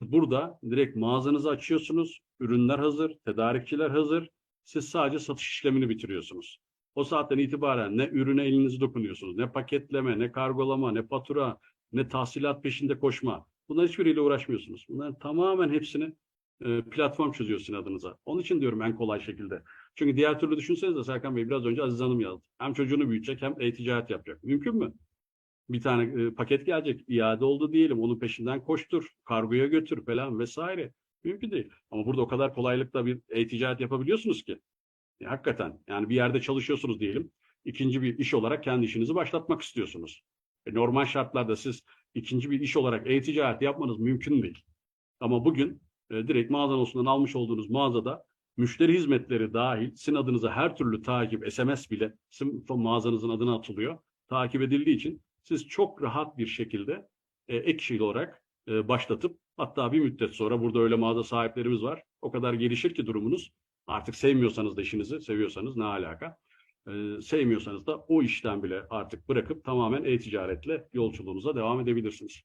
Burada direkt mağazanızı açıyorsunuz. Ürünler hazır, tedarikçiler hazır. Siz sadece satış işlemini bitiriyorsunuz. O saatten itibaren ne ürüne elinizi dokunuyorsunuz, ne paketleme, ne kargolama, ne fatura, ne tahsilat peşinde koşma. Bunların hiçbiriyle uğraşmıyorsunuz. Bunların tamamen hepsini e, platform çözüyor sizin adınıza. Onun için diyorum en kolay şekilde. Çünkü diğer türlü düşünsenize Serkan Bey biraz önce Aziz Hanım yazdı. Hem çocuğunu büyütecek hem e-ticaret yapacak. Mümkün mü? Bir tane e, paket gelecek, iade oldu diyelim, onun peşinden koştur, kargoya götür falan vesaire. Mümkün değil. Ama burada o kadar kolaylıkla bir e-ticaret yapabiliyorsunuz ki. Ya, hakikaten yani bir yerde çalışıyorsunuz diyelim. ikinci bir iş olarak kendi işinizi başlatmak istiyorsunuz. E, normal şartlarda siz ikinci bir iş olarak e-ticaret yapmanız mümkün değil. Ama bugün e, direkt mağazanızdan almış olduğunuz mağazada müşteri hizmetleri dahil sizin adınıza her türlü takip, SMS bile sizin mağazanızın adına atılıyor. Takip edildiği için siz çok rahat bir şekilde e, ek iş olarak e, başlatıp hatta bir müddet sonra burada öyle mağaza sahiplerimiz var. O kadar gelişir ki durumunuz. Artık sevmiyorsanız da işinizi, seviyorsanız ne alaka? E, sevmiyorsanız da o işten bile artık bırakıp tamamen e-ticaretle yolculuğunuza devam edebilirsiniz.